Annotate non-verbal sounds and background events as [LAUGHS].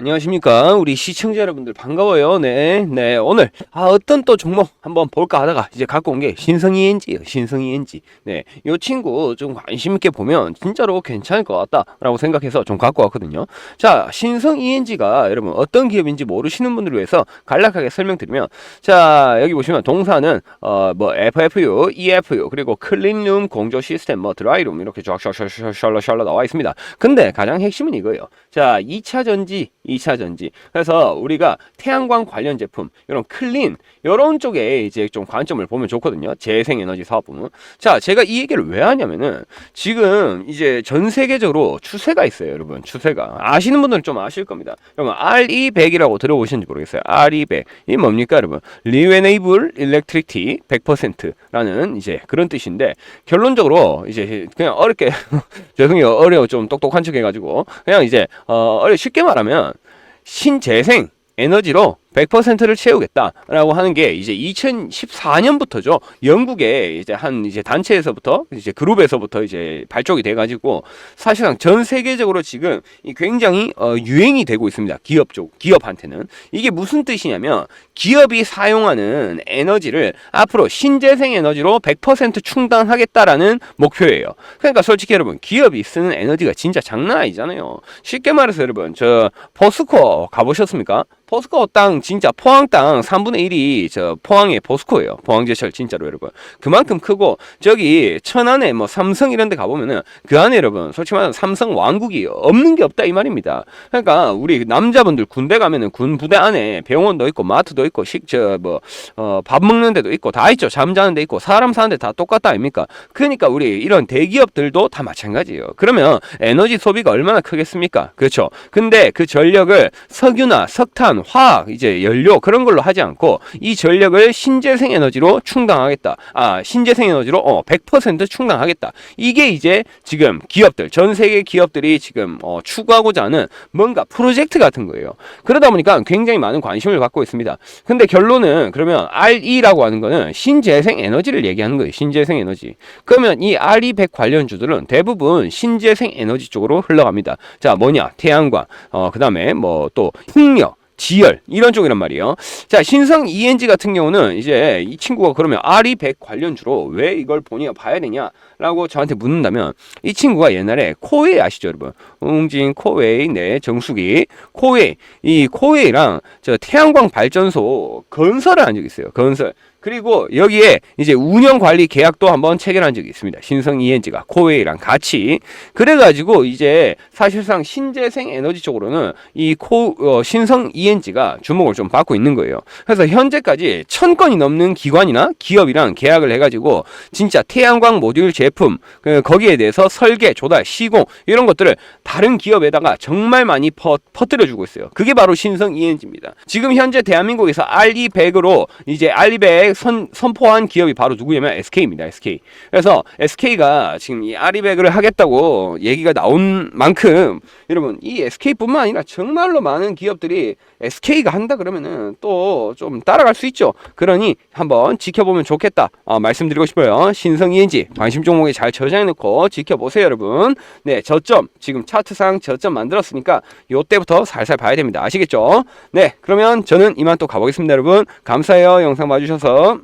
안녕하십니까? 우리 시청자 여러분들 반가워요. 네, 네. 오늘 아 어떤 또 종목 한번 볼까 하다가 이제 갖고 온 게 신성 ENG예요 신성 ENG 네요 친구 좀 관심 있게 보면 진짜로 괜찮을 것 같다라고 생각해서 좀 갖고 왔거든요. 자 신성 ENG가 여러분 어떤 기업인지 모르시는 분들을 위해서 간략하게 설명드리면 자 여기 보시면 동사는 어 뭐 FFU, EFU 그리고 클린룸 공조 시스템 뭐 드라이룸 이렇게 쫙쫙쫙쫙 나와 있습니다. 근데 가장 핵심은 이거예요. 자 2차 전지 2차 전지. 그래서 우리가 태양광 관련 제품, 이런 클린, 이런 쪽에 이제 좀 관점을 보면 좋거든요. 재생에너지 사업 부문. 자, 제가 이 얘기를 왜 하냐면은 지금 이제 전 세계적으로 추세가 있어요, 여러분. 추세가. 아시는 분들은 좀 아실 겁니다. 여러분, RE100이라고 들어보셨는지 모르겠어요. RE100. 이 뭡니까, 여러분? Renewable Electricity 100%라는 이제 그런 뜻인데 결론적으로 이제 그냥 어렵게 [LAUGHS] 죄송해요. 어려워 좀 똑똑한 척 해가지고 그냥 이제 어 쉽게 말하면 신재생 에너지로 100%를 채우겠다라고 하는 게 이제 2014년부터죠. 영국의 이제 한 이제 단체에서부터 이제 그룹에서부터 이제 발족이 돼 가지고 사실상 전 세계적으로 지금 이 굉장히 어 유행이 되고 있습니다. 기업 쪽 기업한테는 이게 무슨 뜻이냐면 기업이 사용하는 에너지를 앞으로 신재생 에너지로 100% 충당하겠다라는 목표예요. 그러니까 솔직히 여러분 기업이 쓰는 에너지가 진짜 장난 아니잖아요. 쉽게 말해서 여러분 저 포스코 가보셨습니까? 포스코 땅 진짜 포항 땅 3분의 1이 저 포항의 포스코예요. 포항제철 진짜로 여러분. 그만큼 크고 저기 천안에 뭐 삼성 이런 데 가보면은 그 안에 여러분 솔직히 말해서 삼성 왕국이 없는 게 없다 이 말입니다. 그러니까 우리 남자분들 군대 가면은 군 부대 안에 병원도 있고 마트도 있고 식저뭐어밥 먹는 데도 있고 다 있죠. 잠자는 데 있고 사람 사는 데 다 똑같다 아닙니까? 그러니까 우리 이런 대기업들도 다 마찬가지예요. 그러면 에너지 소비가 얼마나 크겠습니까? 그렇죠. 근데 그 전력을 석유나 석탄, 화학, 이제 연료 그런 걸로 하지 않고 이 전력을 신재생 에너지로 충당하겠다. 아, 신재생 에너지로 어, 100% 충당하겠다. 이게 이제 지금 기업들, 전 세계 기업들이 지금 어, 추구하고자 하는 뭔가 프로젝트 같은 거예요. 그러다 보니까 굉장히 많은 관심을 받고 있습니다. 근데 결론은 그러면 RE라고 하는 거는 신재생 에너지를 얘기하는 거예요. 신재생 에너지. 그러면 이 RE100 관련주들은 대부분 신재생 에너지 쪽으로 흘러갑니다. 자, 뭐냐? 태양광, 어, 그 다음에 뭐 또 풍력, 지열 이런 쪽이란 말이에요. 자 신성 ENG 같은 경우는 이제 이 친구가 그러면 RE100 관련주로 왜 이걸 본이가 봐야 되냐라고 저한테 묻는다면 이 친구가 옛날에 코웨이 아시죠 여러분? 웅진 코웨이 네 정수기 코웨이 이 코웨이랑 저 태양광 발전소 건설을 한 적이 있어요. 건설 그리고 여기에 이제 운영 관리 계약도 한번 체결한 적이 있습니다. 신성 ENG가 코웨이랑 같이 그래가지고 이제 사실상 신재생 에너지 쪽으로는 이 코 어, 신성 ENG가 주목을 좀 받고 있는 거예요. 그래서 현재까지 천 건이 넘는 기관이나 기업이랑 계약을 해가지고 진짜 태양광 모듈 제품 그 거기에 대해서 설계, 조달, 시공 이런 것들을 다른 기업에다가 정말 많이 퍼, 퍼뜨려주고 있어요. 그게 바로 신성 ENG입니다. 지금 현재 대한민국에서 알리100으로 이제 알리100 선, 선포한 기업이 바로 누구냐면 SK입니다. SK. 그래서 SK가 지금 이 아리백을 하겠다고 얘기가 나온 만큼 여러분 이 SK뿐만 아니라 정말로 많은 기업들이 SK가 한다 그러면은 또 좀 따라갈 수 있죠. 그러니 한번 지켜보면 좋겠다. 어, 말씀드리고 싶어요. 신성 ENG 관심 종목에 잘 저장해 놓고 지켜보세요, 여러분. 네, 저점 지금 차트상 저점 만들었으니까 요때부터 살살 봐야 됩니다. 아시겠죠? 네, 그러면 저는 이만 또 가보겠습니다, 여러분. 감사해요. 영상 봐주셔서. ¿Oh?